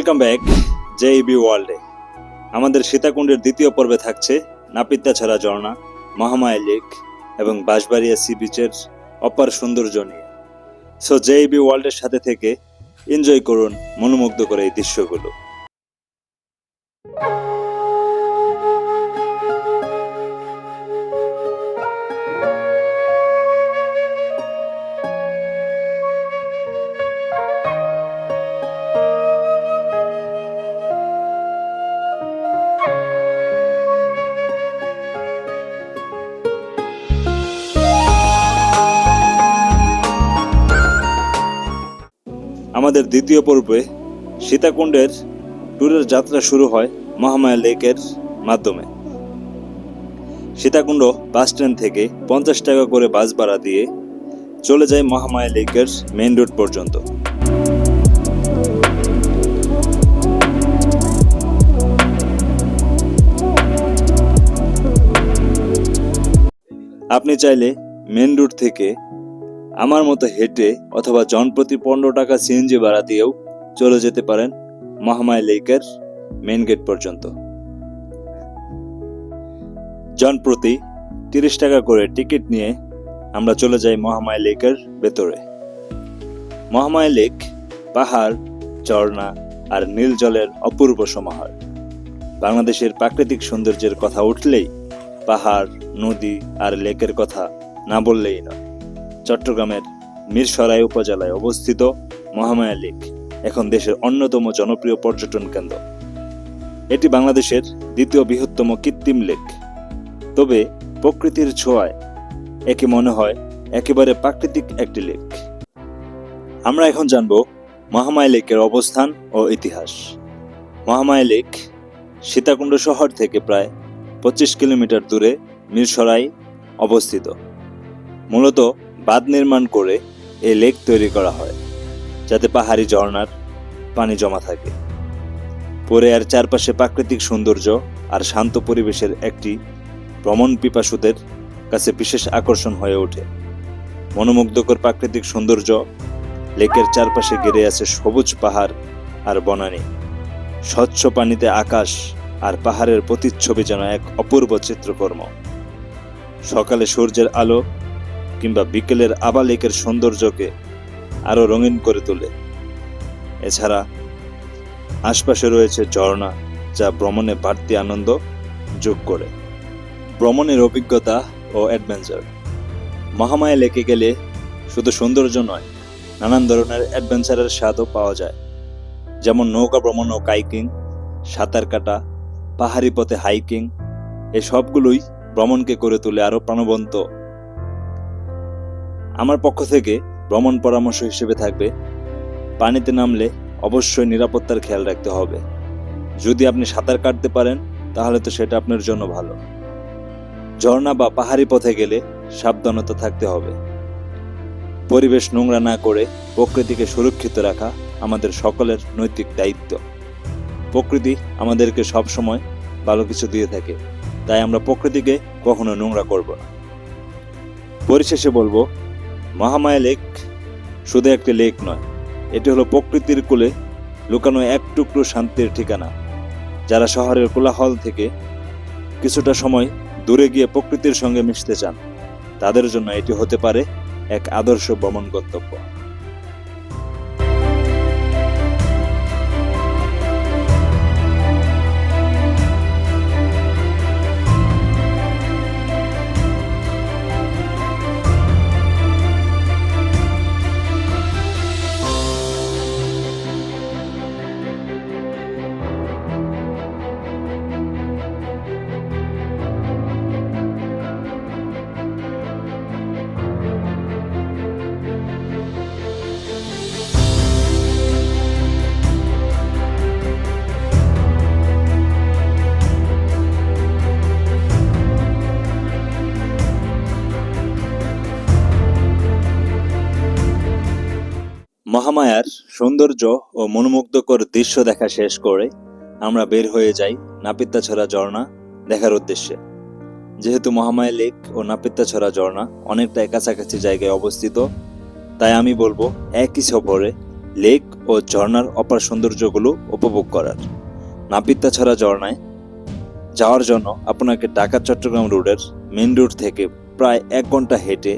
Welcome back জেইবি ওয়ার্ল্ডে আমাদের সীতাকুণ্ডের দ্বিতীয় পর্বে থাকছে নাপিত্যাছড়া ছাড়া ঝর্ণা, মহামায়া লেক এবং বাঁশবাড়িয়া সি বিচের অপার সৌন্দর্য নিয়ে। সো জেইবি ওয়ার্ল্ডের সাথে থেকে এনজয় করুন মনোমুগ্ধ করে এই দৃশ্যগুলো। দ্বিতীয় পর্বে সীতাকুণ্ডের ট্যুরের যাত্রা শুরু হয় মহামায়া লেকের মাধ্যমে। সীতাকুণ্ড বাস স্ট্যান্ড থেকে পঞ্চাশ টাকা করে বাস ভাড়া দিয়ে চলে যায় মহামায়া লেকের মেইন রোড পর্যন্ত। আপনি চাইলে মেন রুট থেকে আমার মতো হেঁটে অথবা জনপ্রতি পনেরো টাকা সিএনজি ভাড়া দিয়েও চলে যেতে পারেন মহামায় লেকের মেন গেট পর্যন্ত। জনপ্রতি তিরিশ টাকা করে টিকিট নিয়ে আমরা চলে যাই মহামায়া লেকের ভেতরে। মহামায়া লেক পাহাড়, ঝর্ণা আর নীল জলের অপূর্ব সমাহার। বাংলাদেশের প্রাকৃতিক সৌন্দর্যের কথা উঠলেই পাহাড়, নদী আর লেকের কথা না বললেই নয়। চট্টগ্রামের মিরসরাই উপজেলায় অবস্থিত মহামায়া লেক এখন দেশের অন্যতম জনপ্রিয় পর্যটন কেন্দ্র। এটি বাংলাদেশের দ্বিতীয় বৃহত্তম কৃত্রিম লেক। তবে প্রকৃতির ছোঁয়ায় একে মনে হয় একেবারে প্রাকৃতিক একটি লেক। আমরা এখন জানব মহামায়া লেকের অবস্থান ও ইতিহাস। মহামায়া লেক সীতাকুণ্ড শহর থেকে প্রায় পঁচিশ কিলোমিটার দূরে মিরসরাই অবস্থিত। মূলত বাঁধ নির্মাণ করে এই লেক তৈরি করা হয়, যাতে পাহাড়ি ঝর্ণার পানি জমা থাকে। পরে আর চারপাশে প্রাকৃতিক সৌন্দর্য আর শান্ত পরিবেশের একটি ভ্রমণ পিপাসুদের কাছে বিশেষ আকর্ষণ হয়ে ওঠে। মনোমুগ্ধকর প্রাকৃতিক সৌন্দর্য লেকের চারপাশে ঘিরে আছে সবুজ পাহাড় আর বনানী। স্বচ্ছ পানিতে আকাশ আর পাহাড়ের প্রতিচ্ছবি যেন এক অপূর্ব চিত্রকর্ম। সকালে সূর্যের আলো কিংবা বিকেলের আবা লেকের সৌন্দর্যকে আরও রঙিন করে তোলে। এছাড়া আশপাশে রয়েছে ঝর্ণা, যা ভ্রমণে বাড়তি আনন্দ যোগ করে। ভ্রমণের অভিজ্ঞতা ও অ্যাডভেঞ্চার। মহামায়া লেকে গেলে শুধু সৌন্দর্য নয়, নানান ধরনের অ্যাডভেঞ্চারের স্বাদও পাওয়া যায়। যেমন নৌকা ভ্রমণ ও কাইকিং, সাঁতার কাটা, পাহাড়ি পথে হাইকিং এই সবগুলোই ভ্রমণকে করে তোলে আরও প্রাণবন্ত আমার পক্ষ থেকে ভ্রমণ পরামর্শ হিসেবে থাকবে। পানিতে নামলে অবশ্যই নিরাপত্তার খেয়াল রাখতে হবে। যদি আপনি সাঁতার কাটতে পারেন, তাহলে তো সেটা আপনার জন্য ভালো। ঝর্ণা বা পাহাড়ি পথে গেলে সাবধানতা থাকতে হবে। পরিবেশ নোংরা না করে প্রকৃতিকে সুরক্ষিত রাখা আমাদের সকলের নৈতিক দায়িত্ব। প্রকৃতি আমাদেরকে সব সময় ভালো কিছু দিয়ে থাকে, তাই আমরা প্রকৃতিকে কখনো নোংরা করব না। পরিশেষে বলব মহামায়া লেক শুধু একটি লেক নয়, এটি হলো প্রকৃতির কোলে লুকানো এক টুকরো শান্তির ঠিকানা, যারা শহরের কোলাহল থেকে কিছুটা সময় দূরে গিয়ে প্রকৃতির সঙ্গে মিশতে চান। তাদের জন্য এটি হতে পারে এক আদর্শ ভ্রমণ গন্তব্য। মহামায়ার সৌন্দর্য ও মনোমুগ্ধকর দৃশ্য দেখা শেষ করে আমরা বের হয়ে যাই নাপিত্তাছড়া ঝর্ণা দেখার উদ্দেশ্যে। যেহেতু মহামায়া লেক ও নাপিত্তাছড়া ঝর্ণা অনেকটাই কাছাকাছি জায়গায় অবস্থিত, তাই আমি বলব একই সফরে লেক ও ঝর্ণার অপার সৌন্দর্যগুলো উপভোগ করার। নাপিত্তাছড়া ঝর্ণায় যাওয়ার জন্য আপনাকে ঢাকা চট্টগ্রাম রোডের মেন রোড থেকে প্রায় এক ঘণ্টা হেঁটে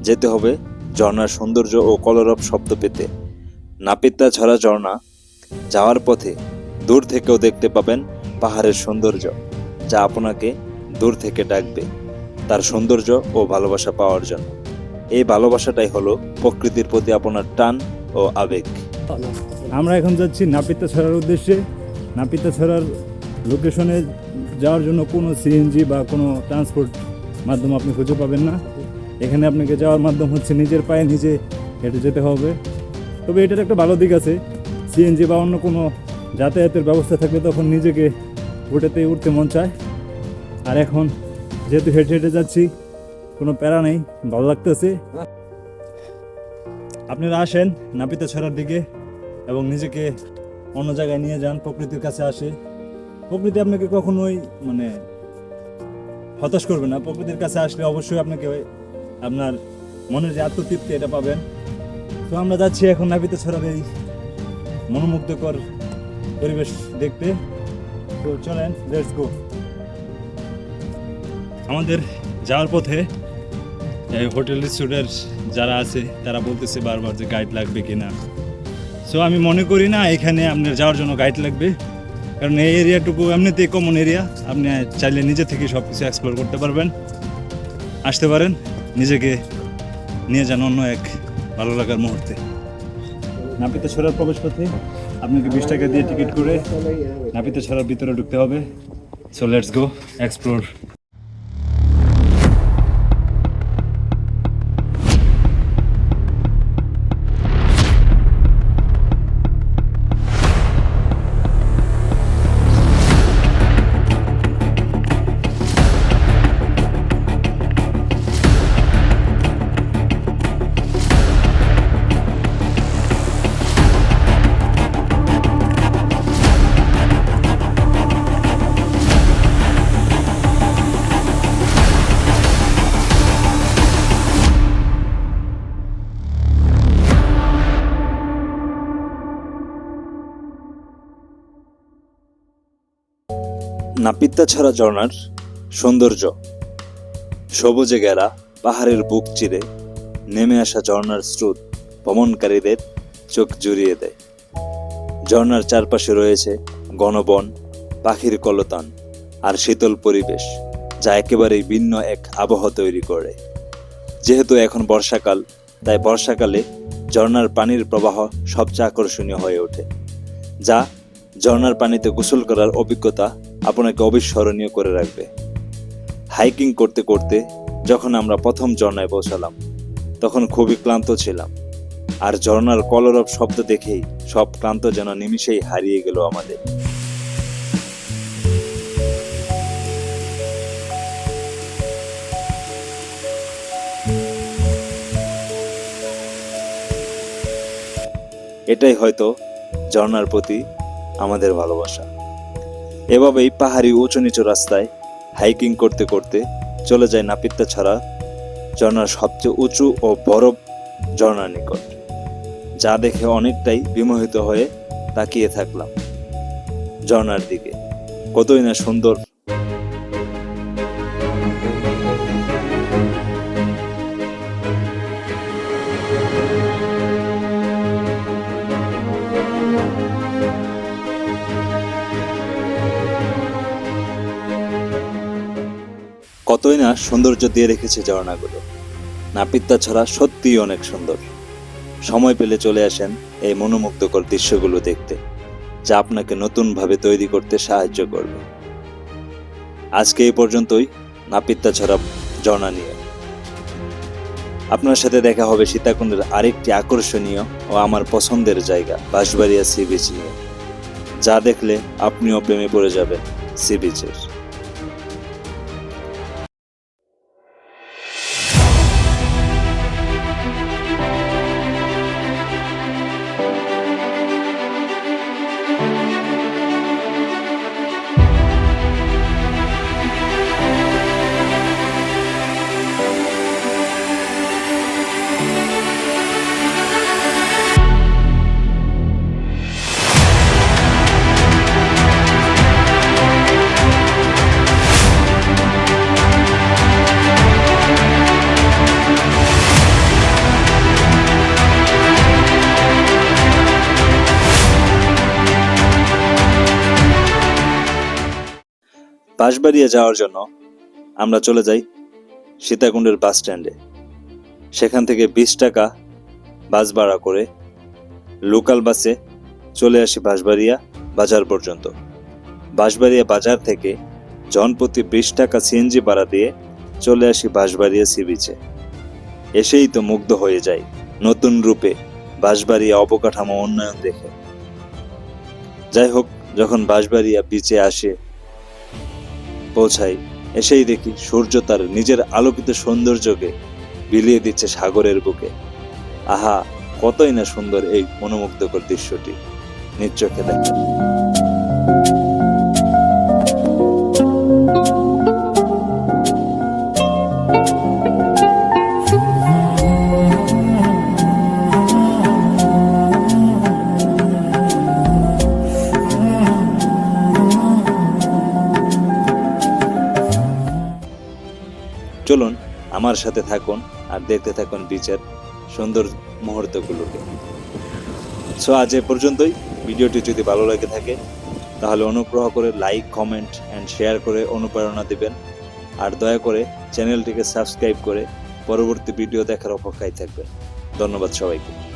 যেতে হবে ঝর্ণার সৌন্দর্য ও কলরব শব্দ পেতে। নাপিত্তা ছড়া ঝর্ণা, যাওয়ার পথে দূর থেকেও দেখতে পাবেন পাহাড়ের সৌন্দর্য, যা আপনাকে দূর থেকে ডাকবে তার সৌন্দর্য ও ভালোবাসা পাওয়ার জন্য। এই ভালোবাসাটাই হলো প্রকৃতির প্রতি আপনার টান ও আবেগ। আমরা এখন যাচ্ছি নাপিতা ছড়ার উদ্দেশ্যে। নাপিতা ছড়ার লোকেশনে যাওয়ার জন্য কোনো সিএনজি বা কোনো ট্রান্সপোর্ট মাধ্যম আপনি খুঁজে পাবেন না। এখানে আপনাকে যাওয়ার মাধ্যম হচ্ছে নিজের পায়ে নিজে হেঁটে যেতে হবে। তবে এটার একটা ভালো দিক আছে। সিএনজি বা অন্য কোনো যাতায়াতের ব্যবস্থা থাকলে তখন নিজেকে ওটাতে উঠতে মন চায়। আর এখন যেহেতু হেঁটে হেঁটে যাচ্ছি, কোনো প্যারা নেই, ভালো লাগতেছে। আপনারা আসেন নাপিতা ছড়ার দিকে এবং নিজেকে অন্য জায়গায় নিয়ে যান, প্রকৃতির কাছে আসে। প্রকৃতি আপনাকে কখনোই মানে হতাশ করবে না। প্রকৃতির কাছে আসলে অবশ্যই আপনাকে আপনার মনের যে আত্মতৃপ্তি এটা পাবেন। তো আমরা যাচ্ছি এখন নাপিতা ছড়ার এই মনোমুগ্ধকর পরিবেশ দেখতে। তো চলেন লেটস গো আমাদের যাওয়ার পথে এই হোটেল রিসোর্টের যারা আছে, তারা বলতেছে বারবার যে গাইড লাগবে কিনা। সো আমি মনে করি না এখানে আপনার যাওয়ার জন্য গাইড লাগবে। কারণ এই এরিয়াটুকু এমনিতেই কমন এরিয়া আপনি চাইলে নিজে থেকে সব কিছু এক্সপ্লোর করতে পারবেন। আসতে পারেন, নিজেকে নিয়ে যান অন্য এক ভালো লাগার মুহূর্তে। নাপিতে ছড়ার প্রবেশ পথে আপনাকে বিশ টাকা দিয়ে টিকিট করে নাপিতে ছড়ার ভিতরে ঢুকতে হবে। So let's go explore Napitta Chhara ঝর্ণার সৌন্দর্য। সবুজে ঘেরা পাহাড়ের বুক চিরে নেমে আসা ঝর্ণার স্রোত ভ্রমণকারীদের চোখ জুড়িয়ে দেয়। ঝর্ণার চারপাশে রয়েছে গণবন, পাখির কলতান আর শীতল পরিবেশ, যা একেবারেই ভিন্ন এক আবহাওয়া তৈরি করে। যেহেতু এখন বর্ষাকাল, তাই বর্ষাকালে ঝর্ণার পানির প্রবাহ সবচেয়ে আকর্ষণীয় হয়ে ওঠে, যা ঝর্ণার পানিতে গোসল করার অভিজ্ঞতা আপনাকে অবিস্মরণীয় করে রাখবে। হাইকিং করতে করতে যখন আমরা প্রথম ঝর্ণায় পৌঁছালাম, তখন খুবই ক্লান্ত ছিলাম। আর ঝর্ণার কলরব শব্দ দেখেই সব ক্লান্ত যেন নিমিষেই হারিয়ে গেল আমাদের। এটাই হয়তো ঝর্ণার প্রতি আমাদের ভালোবাসা। এভাবেই পাহাড়ি উঁচু নিচু রাস্তায় হাইকিং করতে করতে চলে যায় নাপিত্তা ছাড়া ঝর্ণার সবচেয়ে উঁচু ও বরফ ঝর্ণার নিকট। যা দেখে অনেকটাই বিমোহিত হয়ে তাকিয়ে থাকলাম ঝর্নার দিকে। কতই না সুন্দর কতই না সৌন্দর্য দিয়ে রেখেছে ঝর্ণাগুলো। নাপিত্তা ছাড়া সত্যিই অনেক সুন্দর। সময় পেলে চলে আসেন এই মনোমুগ্ধকর দৃশ্যগুলো দেখতে, যা আপনাকে নতুনভাবে তৈরি করতে সাহায্য করবে। আজকে এই পর্যন্তই নাপিত্তা ছড়া ঝর্ণা নিয়ে। আপনার সাথে দেখা হবে সীতাকুণ্ডের আরেকটি আকর্ষণীয় ও আমার পছন্দের জায়গা, বাঁশবাড়িয়া সি বিচ নিয়ে। যা দেখলে আপনিও প্রেমে পড়ে যাবেন সি বিচের। বাঁশবাড়িয়া যাওয়ার জন্য আমরা চলে যাই সীতাকুণ্ডের বাস স্ট্যান্ডে। সেখান থেকে বিশ টাকা বাস ভাড়া করে লোকাল বাসে চলে আসি বাঁশবাড়িয়া বাজার পর্যন্ত। বাঁশবাড়িয়া বাজার থেকে জনপ্রতি বিশ টাকা সিএনজি ভাড়া দিয়ে চলে আসি বাঁশবাড়িয়া সি বিচে। এসেই তো মুগ্ধ হয়ে যাই নতুন রূপে বাঁশবাড়িয়া অবকাঠামো উন্নয়ন দেখে। যাই হোক, যখন বাঁশবাড়িয়া বিচে আসে পৌঁছাই, এসেই দেখি সূর্য তার নিজের আলোকিত সৌন্দর্যকে বিলিয়ে দিচ্ছে সাগরের বুকে। আহা, কতই না সুন্দর এই মনোমুগ্ধকর দৃশ্যটি। নিজ চোখে দেখা। চলুন আমার সাথে থাকুন আর দেখতে থাকুন বিচার সুন্দর মুহূর্তগুলোকে। সো আজ এ পর্যন্তই। ভিডিওটি যদি ভালো লাগে থাকে, তাহলে অনুগ্রহ করে লাইক কমেন্ট অ্যান্ড শেয়ার করে অনুপ্রেরণা দেবেন। আর দয়া করে চ্যানেলটিকে সাবস্ক্রাইব করে পরবর্তী ভিডিও দেখার অপেক্ষায় থাকবেন। ধন্যবাদ সবাইকে।